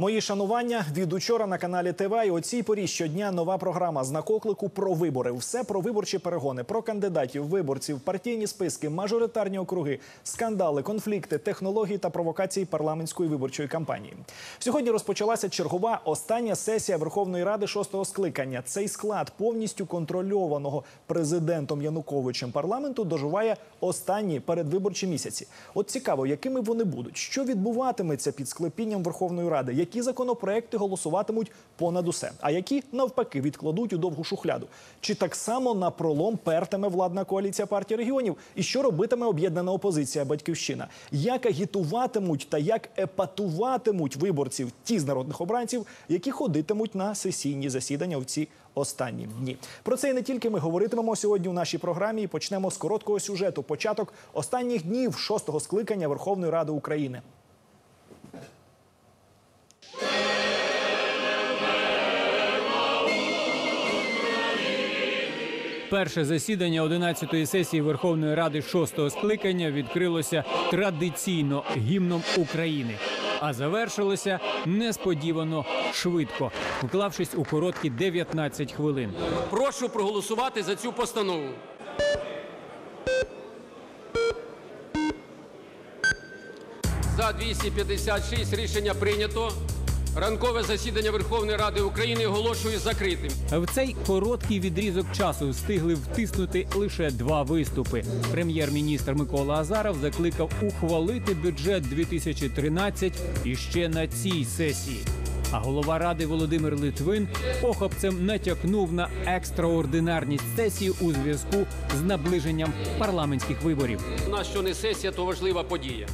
Мої шанування від учора на каналі ТВ. І о цій порі щодня нова програма знак оклику про вибори. Все про виборчі перегони, про кандидатів, виборців, партійні списки, мажоритарні округи, скандали, конфлікти, технології та провокації парламентської виборчої кампанії. Сьогодні розпочалася чергова остання сесія Верховної Ради шостого скликання. Цей склад повністю контрольованого президентом Януковичем парламенту доживає останні передвиборчі місяці. От цікаво, якими вони будуть, що відбуватиметься під склепінням Верховної Ради, які законопроекти голосуватимуть понад усе, а які навпаки відкладуть у довгу шухляду. Чи так само на пролом пертиме владна коаліція партії регіонів? І що робитиме об'єднана опозиція Батьківщина? Як агітуватимуть та як епатуватимуть виборців ті з народних обранців, які ходитимуть на сесійні засідання в ці останні дні? Про це і не тільки ми говоритимемо сьогодні у нашій програмі. І почнемо з короткого сюжету. Початок останніх днів шостого скликання Верховної Ради України. Перше засідання 11-ї сесії Верховної Ради 6-го скликання відкрилося традиційно гімном України, а завершилося несподівано швидко, вклавшись у короткі 19 хвилин. Прошу проголосувати за цю постанову. За 256 рішення прийнято. Ранкове засідання Верховної Ради України оголошую закритим. В цей короткий відрізок часу встигли втиснути лише два виступи. Прем'єр-міністр Микола Азаров закликав ухвалити бюджет 2013 іще на цій сесії. А голова ради Володимир Литвин похопцем натякнув на екстраординарність сесії у зв'язку з наближенням парламентських виборів. У нас що не сесія, то важлива подія.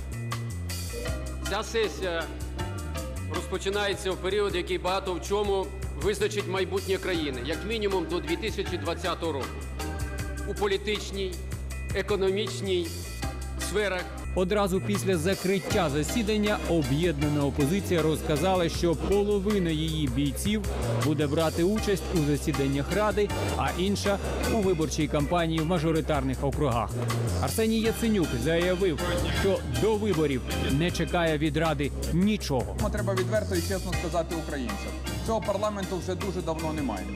Ця сесія розпочинається в період, який багато в чому визначить майбутнє країни, як мінімум до 2020 року. У політичній, економічній сферах Одразу після закриття засідання об'єднана опозиція розказала, що половина її бійців буде брати участь у засіданнях ради, а інша у виборчій кампанії в мажоритарних округах. Арсеній Яценюк заявив, що до виборів не чекає від ради нічого. Треба відверто і чесно сказати українцям. Цього парламенту вже дуже давно немає.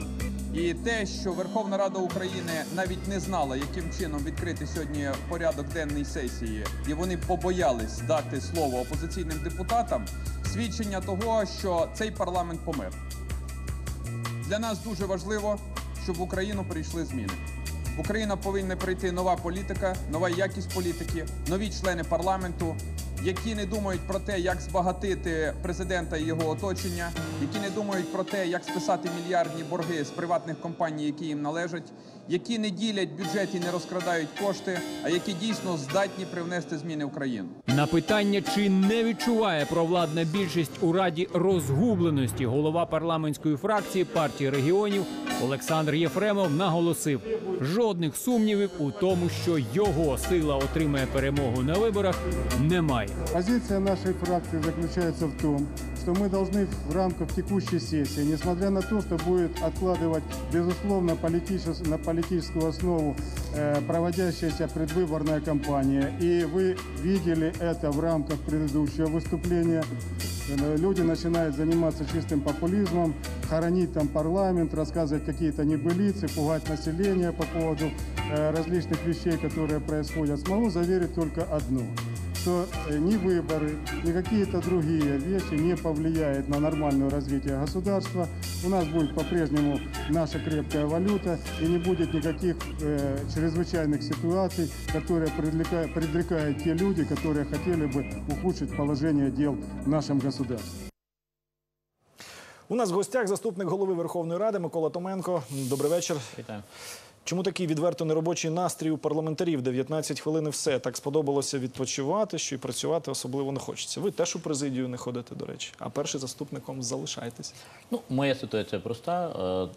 І те, що Верховна Рада України навіть не знала, яким чином відкрити сьогодні порядок денний сесії, і вони побоялись дати слово опозиційним депутатам, свідчення того, що цей парламент помер. Для нас дуже важливо, щоб в Україну прийшли зміни. В Україну повинна прийти нова політика, нова якість політики, нові члени парламенту, які не думають про те, як збагатити президента і його оточення, які не думають про те, як списати мільярдні борги з приватних компаній, які їм належать, які не ділять бюджет і не розкрадають кошти, а які дійсно здатні привнести зміни в країну. На питання, чи не відчуває провладна більшість у раді розгубленості, голова парламентської фракції партії регіонів Олександр Єфремов наголосив: жодних сумнівів у тому, що його сила отримає перемогу на виборах, немає. Позиция нашей фракции заключается в том, что мы должны в рамках текущей сессии, несмотря на то, что будет откладывать, безусловно, политичес- на политическую основу э, проводящаяся предвыборная кампания, и вы видели это в рамках предыдущего выступления, Э, люди начинают заниматься чистым популизмом, хоронить там парламент, рассказывать какие-то небылицы, пугать население по поводу э, различных вещей, которые происходят. Смогу заверить только одно что э, ни выборы, ни какие-то другие вещи не повлияют на нормальное развитие государства. У нас будет по-прежнему наша крепкая валюта и не будет никаких э, чрезвычайных ситуаций, которые предрекают, предрекают те люди, которые хотели бы ухудшить положение дел в нашем государстве. У нас в гостях заступник голови Верховної Ради Микола Томенко. Добрий вечір. Вітаю. Чому такий відверто неробочий настрій у парламентарів? 19 хвилин і все. Так сподобалося відпочивати, що і працювати особливо не хочеться. Ви теж у президію не ходите, до речі, а перший заступником залишаєтесь. Ну, моя ситуація проста.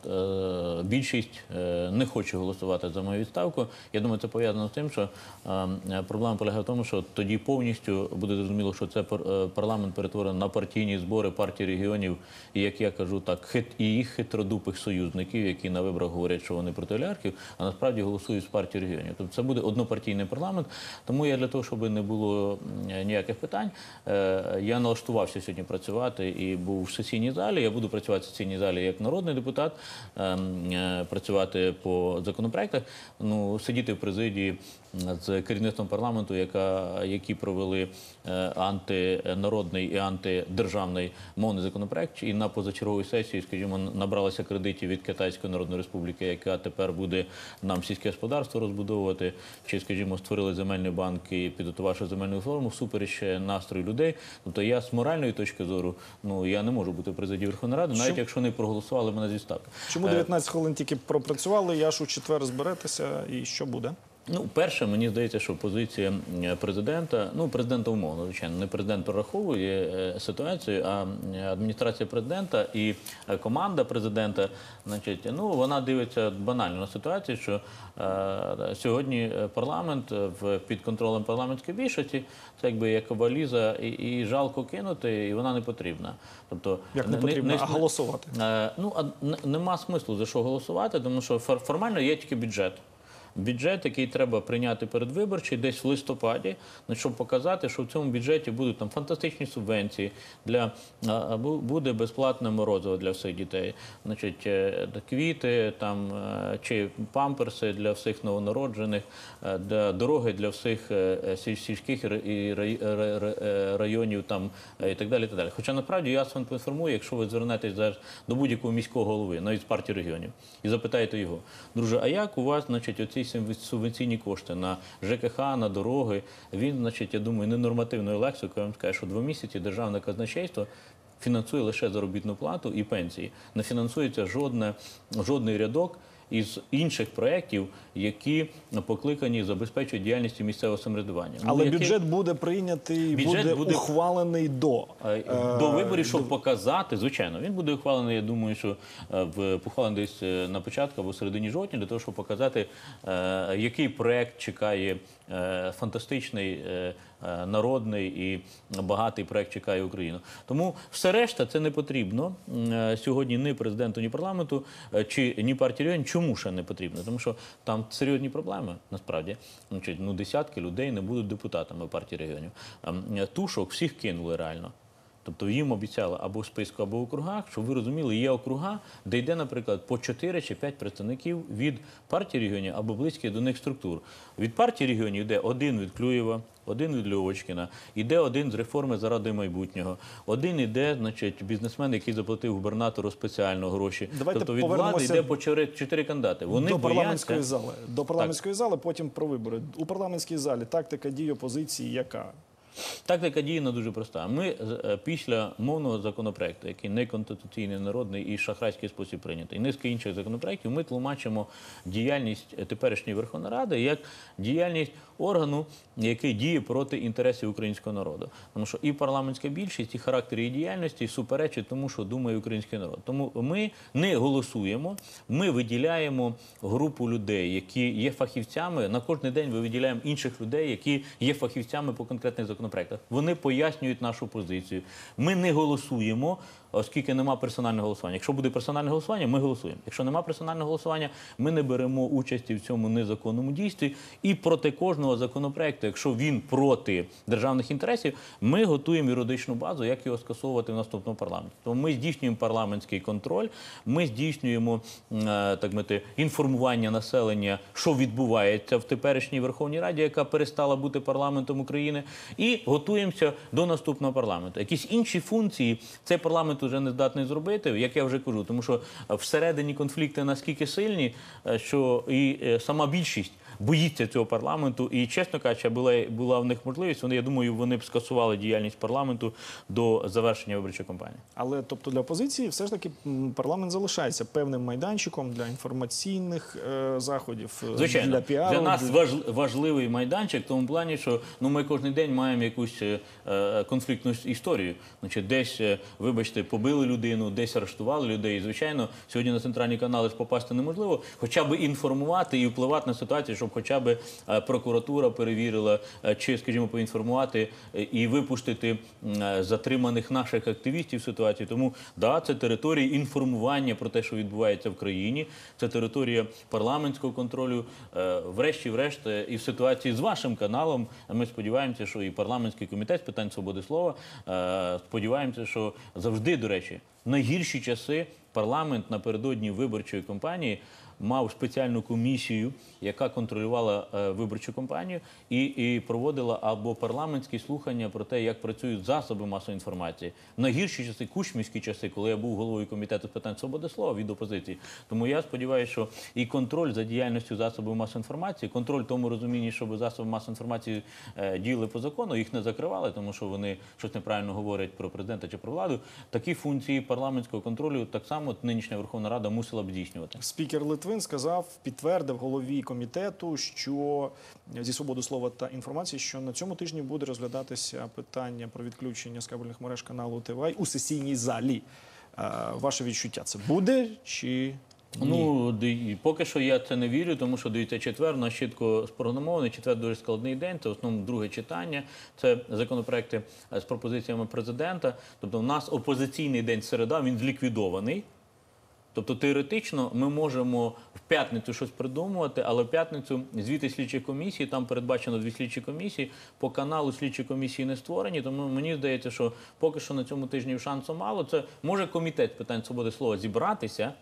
Е, е, Більшість е, не хоче голосувати за мою відставку. Я думаю, це пов'язано з тим, що проблема полягає в тому, що тоді повністю буде зрозуміло, що це пар- парламент перетворено на партійні збори партії регіонів, і як я кажу, так і їх хитродупих союзників, які на виборах говорять, що вони проти олігархів. А насправді голосують з партії регіонів. Тобто це буде однопартійний парламент. Тому я для того, щоб не було ніяких питань, е, я налаштувався сьогодні працювати і був в сесійній залі. Я буду працювати в сесійній залі як народний депутат, ем, е, працювати по законопроектах. Ну сидіти в президії з керівництвом парламенту, яка які провели е, антинародний і антидержавний мовний законопроект, і на позачерговій сесії, скажімо, набралися кредитів від Китайської Народної Республіки, яка тепер буде нам сільське господарство розбудовувати, чи, скажімо, створили земельний банк і підготувавши земельну форму, всупереч настрою людей. Тобто я з моральної точки зору, ну я не можу бути в Верховної Ради, навіть Чому? якщо не проголосували мене зі ставки. Чому 19 хвилин тільки пропрацювали? Я ж у четвер зберетеся, і що буде? Ну, перше, мені здається, що позиція президента, ну президента умовно, звичайно, не президент прораховує е, ситуацію, а адміністрація президента і е, команда президента, значить, ну вона дивиться банально на ситуацію, що е, сьогодні е, парламент в під контролем парламентської більшості, це якби як валіза, і, і жалко кинути, і вона не потрібна. Тобто Як не потрібно, а голосувати? Е, Ну, а нема смислу за що голосувати, тому що фор- формально є тільки бюджет. Бюджет, який треба прийняти передвиборчий, десь в листопаді, ну, щоб показати, що в цьому бюджеті будуть там фантастичні субвенції для буде безплатне морозиво для всіх дітей. Значить, е, квіти там е, чи памперси для всіх новонароджених, е, для дороги для всіх сіль- сільських і ра- і рай- ра- ра- районів там і так далі. і Так далі. Хоча насправді я вас поінформую, якщо ви звернетесь зараз до будь-якого міського голови, навіть з партії регіонів, і запитаєте його, друже, а як у вас, значить, оці субвен- субвенційні кошти на ЖКХ, на дороги? Він, значить, я думаю, ненормативною лексикою вам скаже, що два місяці державне казначейство. Фінансує лише заробітну плату і пенсії. Не фінансується жодне, жодний рядок із інших проєктів, які покликані забезпечувати діяльність місцевого самоврядування. Ну, Але який- бюджет буде прийнятий, Бюджет буде, буде- ухвалений до. Е, До виборів, щоб показати, звичайно, він буде ухвалений. Я думаю, що е, в ухвалений десь е, на початку або середині жовтня, для того, щоб показати, який проект чекає фантастичний. Е, Народний і багатий проект чекає Україну. Тому все решта це не потрібно е, сьогодні ні президенту, ні парламенту, е, чи ні партії регіонів. Чому ще не потрібно? Тому що там серйозні проблеми насправді. Ну десятки людей не будуть депутатами партії регіонів. Ем, Тушок всіх кинули реально. Тобто їм обіцяли або в списку, або в округах, щоб ви розуміли, є округа, де йде, наприклад, по 4 чи 5 представників від партії регіонів або близьких до них структур. Від партії регіонів йде один від Клюєва, один від Льовочкіна, іде один з реформи заради майбутнього, один іде, значить, бізнесмен, який заплатив губернатору спеціально гроші. Давайте тобто від влади йде по 4, 4 кандидати. Вони до бояться. парламентської зали. До парламентської зали, потім про вибори. У парламентській залі тактика дій опозиції яка? Тактика діяна дуже проста. Ми е, після мовного законопроекту, який неконституційний народний і шахрайський спосіб прийнятий, низки інших законопроектів, ми тлумачимо діяльність теперішньої Верховної Ради як діяльність органу, який діє проти інтересів українського народу. Тому що і парламентська більшість, і характер її діяльності суперечить тому, що думає український народ. Тому ми не голосуємо, ми виділяємо групу людей, які є фахівцями. На кожен день ми виділяємо інших людей, які є фахівцями по конкретних законопроектах. Вони пояснюють нашу позицію. Ми не голосуємо. Оскільки нема персонального голосування. Якщо буде персональне голосування, ми голосуємо. Якщо нема персонального голосування, ми не беремо участі в цьому незаконному дійстві. І проти кожного законопроекту, якщо він проти державних інтересів, ми готуємо юридичну базу, як його скасовувати в наступному парламенті. Тому ми здійснюємо парламентський контроль, ми здійснюємо е, так мати інформування населення, що відбувається в теперішній Верховній Раді, яка перестала бути парламентом України, і готуємося до наступного парламенту. Якісь інші функції цей парламент вже не здатний зробити, як я вже кажу, тому що е, всередині конфлікти наскільки сильні, е, що і е, сама більшість. Боїться цього парламенту, і чесно кажучи, була була в них можливість. Вони я думаю, вони б скасували діяльність парламенту до завершення виборчої кампанії. Але тобто для опозиції все ж таки парламент залишається певним майданчиком для інформаційних е, заходів, е, Звичайно, для піару. для нас важ- важливий майданчик в тому плані, що ну ми кожен день маємо якусь е, е, конфліктну історію. Значить, десь, е, вибачте, побили людину, десь арештували людей. Звичайно, сьогодні на центральні канали попасти неможливо, хоча б інформувати і впливати на ситуацію, щоб хоча б е, прокуратура перевірила, е, чи, скажімо, поінформувати е, і випустити затриманих наших активістів в ситуації. Тому да, це територія інформування про те, що відбувається в країні, це територія парламентського контролю. Врешті-врешт, і в ситуації з вашим каналом ми сподіваємося, що і парламентський комітет з питань свободи слова сподіваємося, що завжди, до речі, найгірші часи парламент напередодні виборчої кампанії мав спеціальну комісію, яка контролювала е, виборчу кампанію і, проводила або парламентські слухання про те, як працюють засоби масової інформації. В найгірші часи, кучмівські часи, коли я був головою комітету з питань свободи слова від опозиції. Тому я сподіваюся, що і контроль за діяльністю засобів масової інформації, контроль в тому розумінні, щоб засоби масової інформації е, діяли по закону, їх не закривали, тому що вони щось неправильно говорять про президента чи про владу. Такі функції парламентського контролю так само нинішня Верховна Рада мусила б здійснювати. Спікер Литвин сказав, підтвердив голові комітету, що зі свободи слова та інформації, що на цьому тижні буде розглядатися питання про відключення з кабельних мереж каналу ТВ у сесійній залі. Е, Ваше відчуття це буде чи ні? Ну, поки що я це не вірю, тому що дивіться, четвер нас чітко спрогнозований, четвер дуже складний день. Це в основному друге читання. Це законопроекти е, з пропозиціями президента. Тобто, у нас опозиційний день середа, він зліквідований. Тобто теоретично ми можемо в п'ятницю щось придумувати, але в п'ятницю звіти слідчої комісії, там передбачено дві слідчі комісії. По каналу слідчі комісії не створені. Тому мені здається, що поки що на цьому тижні шансу мало. Це може комітет питань свободи слова зібратися.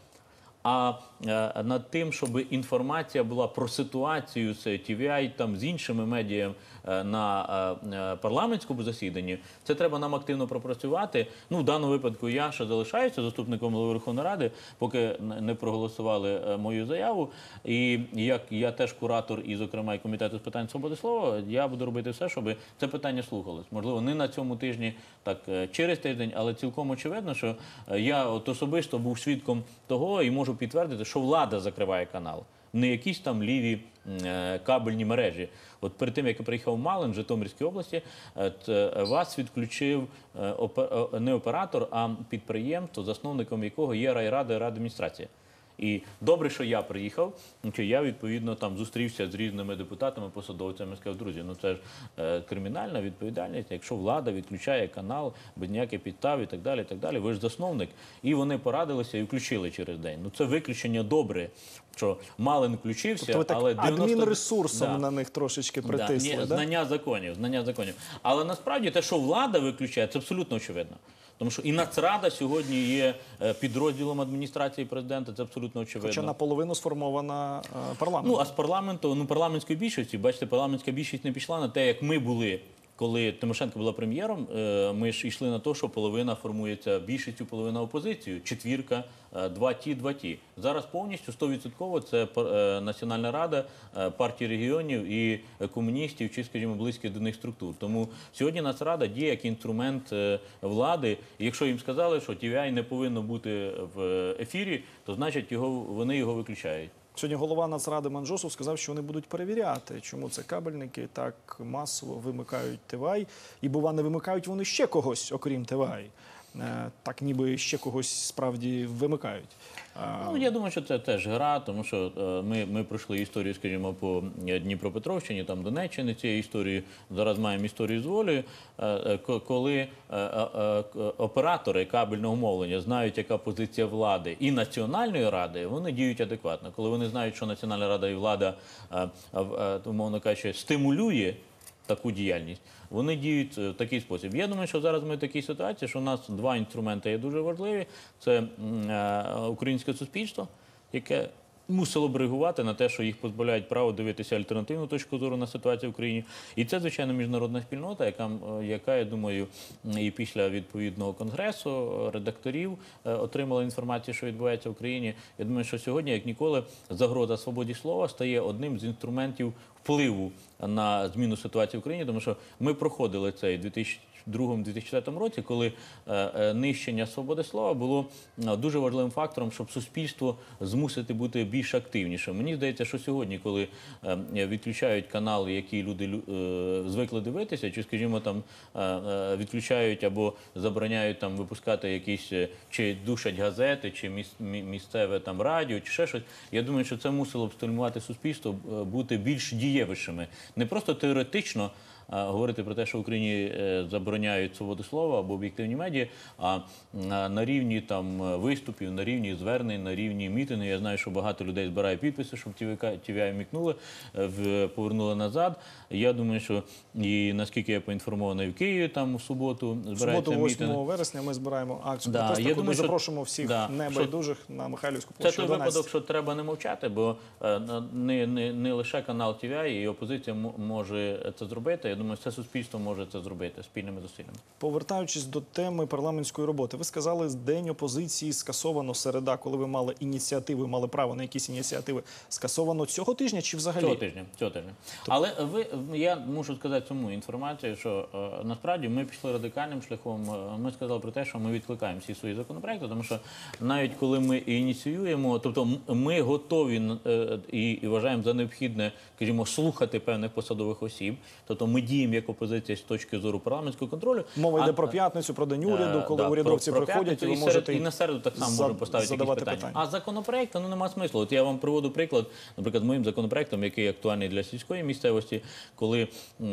А е, над тим, щоб інформація була про ситуацію з TVI, там з іншими медіа е, на е, парламентському засіданні, це треба нам активно пропрацювати. Ну, в даному випадку я ще залишаюся заступником голови Верховної Ради, поки не проголосували мою заяву. І як я теж куратор, і, зокрема, і комітету з питань свободи слова, я буду робити все, щоб це питання слухалось. Можливо, не на цьому тижні, так через тиждень, але цілком очевидно, що я от особисто був свідком того і можу підтвердити, що влада закриває канал. Не якісь там ліві е, кабельні мережі. От перед тим, як я приїхав в Малин в Житомирській області, е, е, вас відключив не оператор, а підприємство, засновником якого є райрада і райадміністрація. І добре, що я приїхав, що я відповідно там зустрівся з різними депутатами, посадовцями, сказав, друзі, ну це ж е, кримінальна відповідальність, якщо влада відключає канал без ніяких підстав і так далі. і так далі. Ви ж засновник. І вони порадилися і включили через день. Ну це виключення добре, що Малин включився, Тобто ви так але 90... адмінресурсом Да. на них трошечки Да, ні, да? знання законів, знання законів. Але насправді те, що влада виключає, це абсолютно очевидно. Тому що і Нацрада сьогодні є е, підрозділом адміністрації президента, це абсолютно очевидно. Хоча наполовину сформована е, парламент. Ну а з парламенту, ну парламентської більшості, бачите, парламентська більшість не пішла на те, як ми були. Коли Тимошенко була прем'єром, е, ми ж йшли на те, що половина формується більшістю, половина опозицією, четвірка, е, два ті, два ті. Зараз повністю 100% це е, Національна рада, партії регіонів і комуністів, чи, скажімо, близьких до них структур. Тому сьогодні Нацрада діє як інструмент влади. Якщо їм сказали, що TVI не повинно бути в ефірі, то значить його вони його виключають. Сьогодні голова Нацради Манжосов сказав, що вони будуть перевіряти, чому це кабельники так масово вимикають ТВАЙ. І бува, не вимикають вони ще когось, окрім ТВАЙ. Е, Так ніби ще когось справді вимикають. Ну, я думаю, що це теж гра, тому що е, ми, ми пройшли історію, скажімо, по е, Дніпропетровщині, там Донеччини цієї історії. Зараз маємо історію з волею, ко- коли оператори кабельного мовлення знають, яка позиція влади і Національної ради, вони діють адекватно. Коли вони знають, що Національна рада і влада, умовно кажучи, стимулює таку діяльність, вони діють е, в такий спосіб. Я думаю, що зараз ми в такій ситуації, що у нас два інструменти є дуже важливі: це е, українське суспільство, яке мусило б реагувати на те, що їх позбавляють право дивитися альтернативну точку зору на ситуацію в Україні. І це, звичайно, міжнародна спільнота, яка, яка я думаю, і після відповідного конгресу е, редакторів е, отримала інформацію, що відбувається в Україні. Я думаю, що сьогодні, як ніколи, загроза свободі слова стає одним з інструментів впливу на зміну ситуації в Україні, тому що ми проходили цей 2002-2004 році, коли е, е, нищення свободи слова було е, дуже важливим фактором, щоб суспільство змусити бути більш активнішим. Мені здається, що сьогодні, коли відключають канали, які люди лю- звикли дивитися, чи, скажімо, там відключають або забороняють там випускати якісь чи душать газети, чи міс- місцеве там радіо, чи ще щось. Я думаю, що це мусило б стимулювати суспільство бути більш дієвішими, не просто теоретично. А, Говорити про те, що в Україні е, забороняють свободу слова або об'єктивні медіа, а на, на рівні там е, виступів, на рівні звернень, на рівні мітингів. Я знаю, що багато людей збирає підписи, щоб TVI мікнули, е, повернули назад. Я думаю, що і наскільки я поінформований в Києві, там в суботу В збираються суботу, 8 вересня, ми збираємо акцію Да, протесту, я думаю, що- запрошуємо всіх да, небайдужих на Михайлівську Це той 12. випадок, що треба не мовчати, бо е, не, не, не лише канал TVI і опозиція може це зробити. Думаю, все суспільство може це зробити спільними зусиллями. Повертаючись до теми парламентської роботи, ви сказали, день опозиції скасовано середа, коли ви мали ініціативи, мали право на якісь ініціативи. Скасовано цього тижня чи взагалі? Цього тижня, цього тижня. Але ви я мушу сказати цьому інформацію, що е, насправді ми пішли радикальним шляхом. Е, Ми сказали про те, що ми відкликаємо всі свої законопроекти, тому що навіть коли ми ініціюємо, тобто ми готові е, і, і вважаємо за необхідне, скажімо, слухати певних посадових осіб. Тобто ми діємо як опозиція з точки зору парламентського контролю. Мова А- йде про п'ятницю, про день уряду, Е, коли да, урядовці про- про приходять, і ви можете і на середу так само за- поставити якісь питання. питання. А законопроект ну нема смислу. От я вам приводу приклад, наприклад, моїм законопроектом, який актуальний для сільської місцевості, коли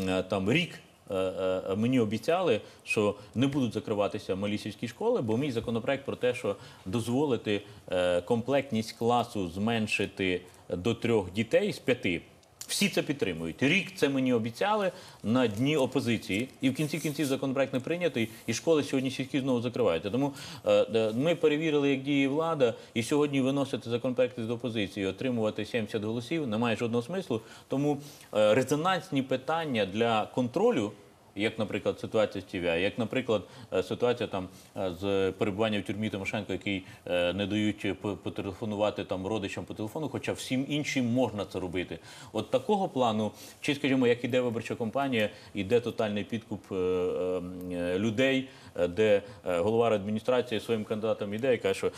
е, там рік. е, е, Мені обіцяли, що не будуть закриватися малі сільські школи, бо мій законопроект про те, що дозволити е, комплектність класу зменшити до трьох дітей з п'яти. Всі це підтримують. Рік це мені обіцяли на дні опозиції, і в кінці кінців законопроект не прийнятий, і школи сьогодні сільські знову закриваються. Тому е, е, ми перевірили, як діє влада, і сьогодні виносити законопроекти з опозиції, отримувати 70 голосів немає жодного смислу. Тому е, резонансні питання для контролю. Як, наприклад, ситуація з ТВА, як, наприклад, е, ситуація там е, з перебуванням в тюрмі Тимошенко, який е, не дають по- потелефонувати там родичам по телефону, хоча всім іншим можна це робити. От такого плану, чи скажімо, як іде виборча кампанія, іде тотальний підкуп людей, де голова адміністрації своїм кандидатам іде і каже, що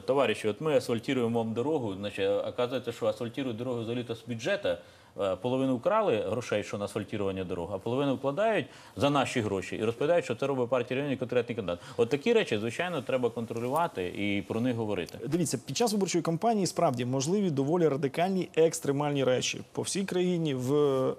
товариші, от ми асфальтуємо вам дорогу. Значить, оказується, що асфальтують дорогу взагалі-то з бюджету. Е, Половину вкрали грошей, що на асфальтування дорог, а половину вкладають за наші гроші і розповідають, що це робить партія регіонів і конкретний кандидат. От такі речі, звичайно, треба контролювати і про них говорити. Дивіться, під час виборчої кампанії справді можливі доволі радикальні екстремальні речі по всій країні в е,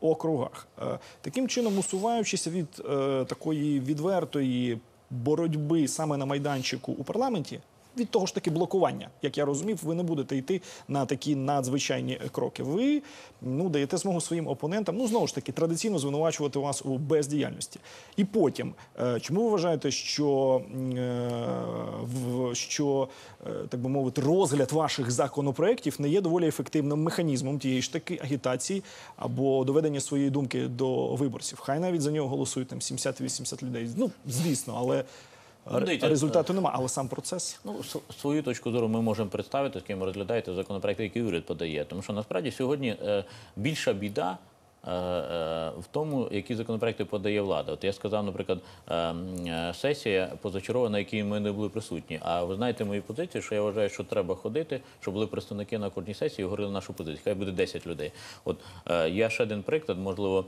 округах. Е, таким чином, усуваючися від е, такої відвертої боротьби саме на майданчику у парламенті. Від того ж таки блокування, як я розумів, ви не будете йти на такі надзвичайні кроки. Ви ну даєте змогу своїм опонентам, ну знову ж таки, традиційно звинувачувати вас у бездіяльності. І потім, е, чому ви вважаєте, що, е, що е, так би мовити, розгляд ваших законопроєктів не є доволі ефективним механізмом тієї ж таки агітації або доведення своєї думки до виборців? Хай навіть за нього голосують там 70-80 людей. Ну звісно, але результату немає. Але сам процес. Ну, свою точку зору ми можемо представити, з ким розглядаєте законопроекти, який уряд подає. Тому що насправді сьогодні е, більша біда. Е, е, В тому, які законопроекти подає влада. От я сказав, наприклад, е, сесія позачергова, на якій ми не були присутні. А ви знаєте мою позицію, що я вважаю, що треба ходити, щоб були представники на кожній сесії і говорили нашу позицію. Хай буде 10 людей. От я ще один приклад, можливо,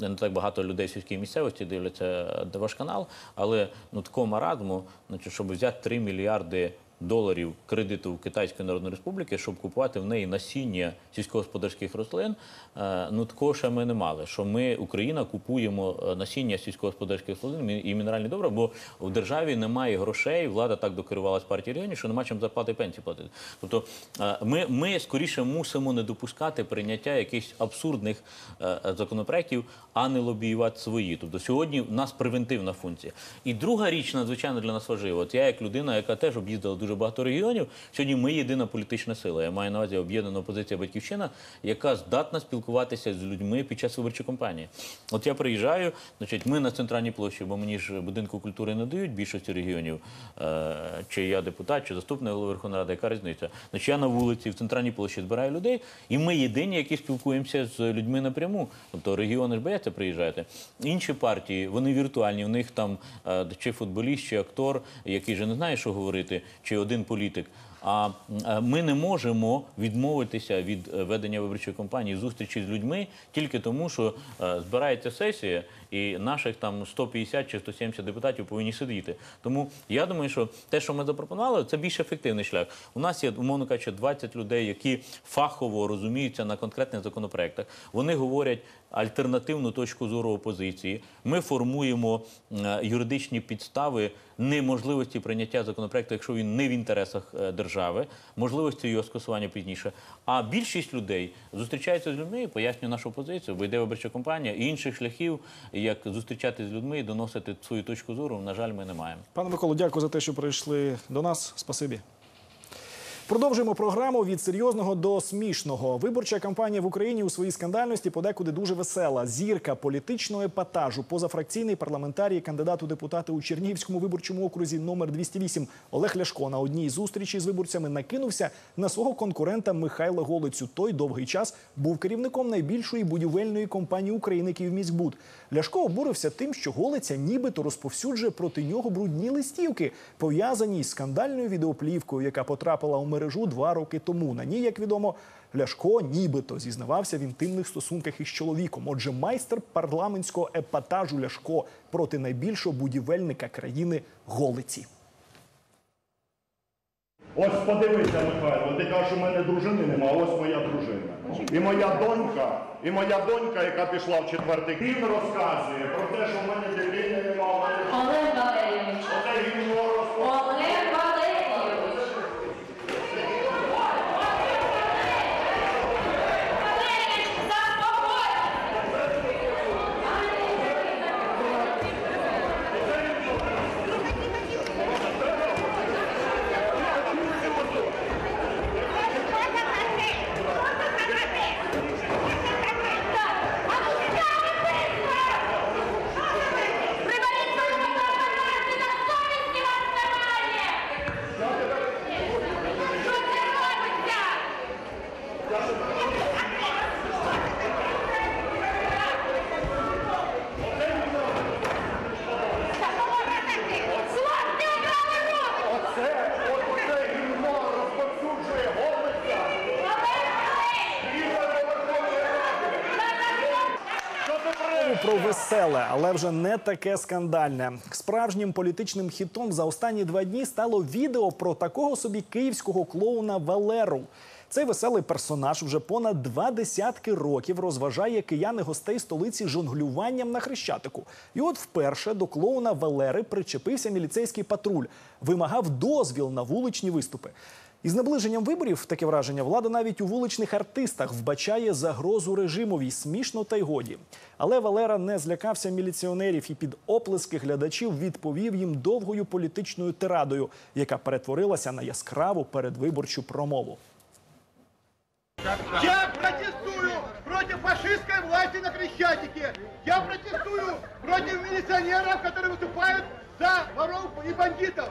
не так багато людей в сільській місцевості дивляться ваш канал, але ну такого маразму, значить, щоб взяти 3 мільярди доларів кредиту в Китайської Народної Республіки, щоб купувати в неї насіння сільськогосподарських рослин. е, Ну такого ще ми не мали. Що ми, Україна, купуємо е, насіння сільськогосподарських рослин і мінеральні добра, бо в державі немає грошей. Влада так докерувалась партії регіонів, що нема чим зарплати пенсії платити. Тобто е, ми, ми скоріше мусимо не допускати прийняття якихось абсурдних законопроєктів, а не лобіювати свої. Тобто сьогодні в нас превентивна функція. І друга річ надзвичайно для нас важлива. От я як людина, яка теж об'їздила дуже дуже багато регіонів. Сьогодні ми єдина політична сила. Я маю на увазі об'єднана опозиція Батьківщина, яка здатна спілкуватися з людьми під час виборчої кампанії. От я приїжджаю, значить, ми на центральній площі, бо мені ж будинку культури не дають більшості регіонів. Е, чи я депутат, чи заступник голови Верховної Ради, яка різниця? Значить, я на вулиці в центральній площі збираю людей, і ми єдині, які спілкуємося з людьми напряму. Тобто регіони ж бояться приїжджати. Інші партії, вони віртуальні, в них там е, чи футболіст, чи актор, який же не знає, що говорити, чи один політик. А е, ми не можемо відмовитися від е, ведення виборчої кампанії, зустрічі з людьми тільки тому, що е, збирається сесія, і наших там 150 чи 170 депутатів повинні сидіти. Тому я думаю, що те, що ми запропонували, це більш ефективний шлях. У нас є, умовно кажучи, 20 людей, які фахово розуміються на конкретних законопроектах. Вони говорять альтернативну точку зору опозиції. Ми формуємо е, юридичні підстави неможливості прийняття законопроекту, якщо він не в інтересах е, держави, можливості його скасування пізніше. А більшість людей зустрічаються з людьми і пояснює нашу позицію, бо йде виборча кампанія. І інших шляхів, як зустрічатися з людьми і доносити свою точку зору, на жаль, ми не маємо. Пане Миколо, дякую за те, що прийшли до нас. Спасибі. Продовжуємо програму від серйозного до смішного. Виборча кампанія в Україні у своїй скандальності подекуди дуже весела. Зірка політичного епатажу, позафракційний парламентарій, кандидат у депутати у Чернігівському виборчому окрузі номер 208 Олег Ляшко на одній зустрічі з виборцями накинувся на свого конкурента Михайла Голицю. Той довгий час був керівником найбільшої будівельної компанії України Київміськбуд. Ляшко обурився тим, що Голиця нібито розповсюджує проти нього брудні листівки, пов'язані із скандальною відеоплівкою, яка потрапила у мережу два роки тому. На ній, як відомо, Ляшко нібито зізнавався в інтимних стосунках із чоловіком. Отже, майстер парламентського епатажу Ляшко проти найбільшого будівельника країни Голиці. Ось подивися, Михайло, ти кажеш, у мене дружини нема, ось моя дружина. І моя донька, і моя донька, яка пішла в четвертий, він розказує про те, що в мене дитини нема, в мене Олег Валерійович. Оце гімно розказує. Олег Валерійович. Валерійович, заспокойтесь. Приберіть свою фотографію, на совісті вас немає! Що це робиться? Хлопці, обрали руку! Оце, от оце гімно розповсюджує голиця. Ігор Верховної Ради. Що ти Знову про веселе, але вже не таке скандальне. Справжнім політичним хітом за останні два дні стало відео про такого собі київського клоуна Валеру. Цей веселий персонаж вже понад два десятки років розважає кияни гостей столиці жонглюванням на хрещатику. І от вперше до клоуна Валери причепився міліцейський патруль, вимагав дозвіл на вуличні виступи. Із наближенням виборів таке враження влада навіть у вуличних артистах вбачає загрозу режимовій смішно та й годі. Але Валера не злякався міліціонерів і під оплески глядачів відповів їм довгою політичною тирадою, яка перетворилася на яскраву передвиборчу промову. Я протестую против фашистской власти на Крещатике. Я протестую против милиционеров, которые выступают за воров и бандитов.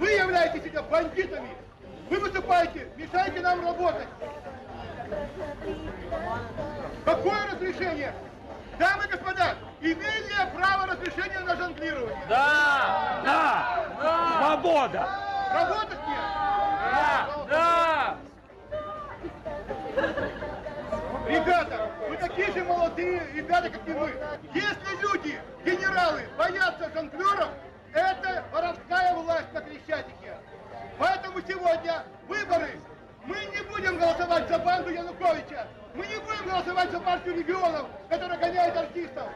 Вы являетесь себя бандитами. Вы выступаете, мешаете нам работать. Какое разрешение? Дамы и господа, имею ли я право разрешения на жонглирование? Да! Да! Свобода! Работать нет? Да! Да! Ребята, вы такие же молодые ребята, как и мы. Если люди, генералы, боятся жонглеров, это воровская власть на Крещатике. Поэтому сегодня выборы. Мы не будем голосовать за банду Януковича. Мы не будем голосовать за партию регионов, которая гоняет артистов.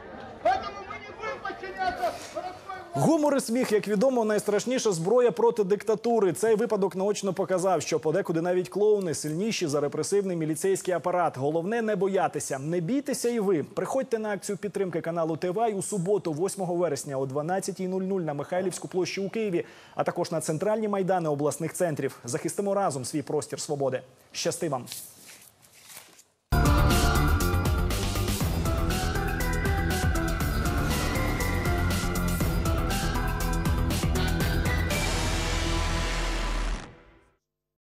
Гумор і сміх, як відомо, найстрашніша зброя проти диктатури. Цей випадок наочно показав, що подекуди навіть клоуни сильніші за репресивний міліцейський апарат. Головне не боятися. Не бійтеся і ви. Приходьте на акцію підтримки каналу ТВ у суботу, 8 вересня о 12.00 на Михайлівську площу у Києві, а також на центральні майдани обласних центрів. Захистимо разом свій простір свободи. Щасти вам!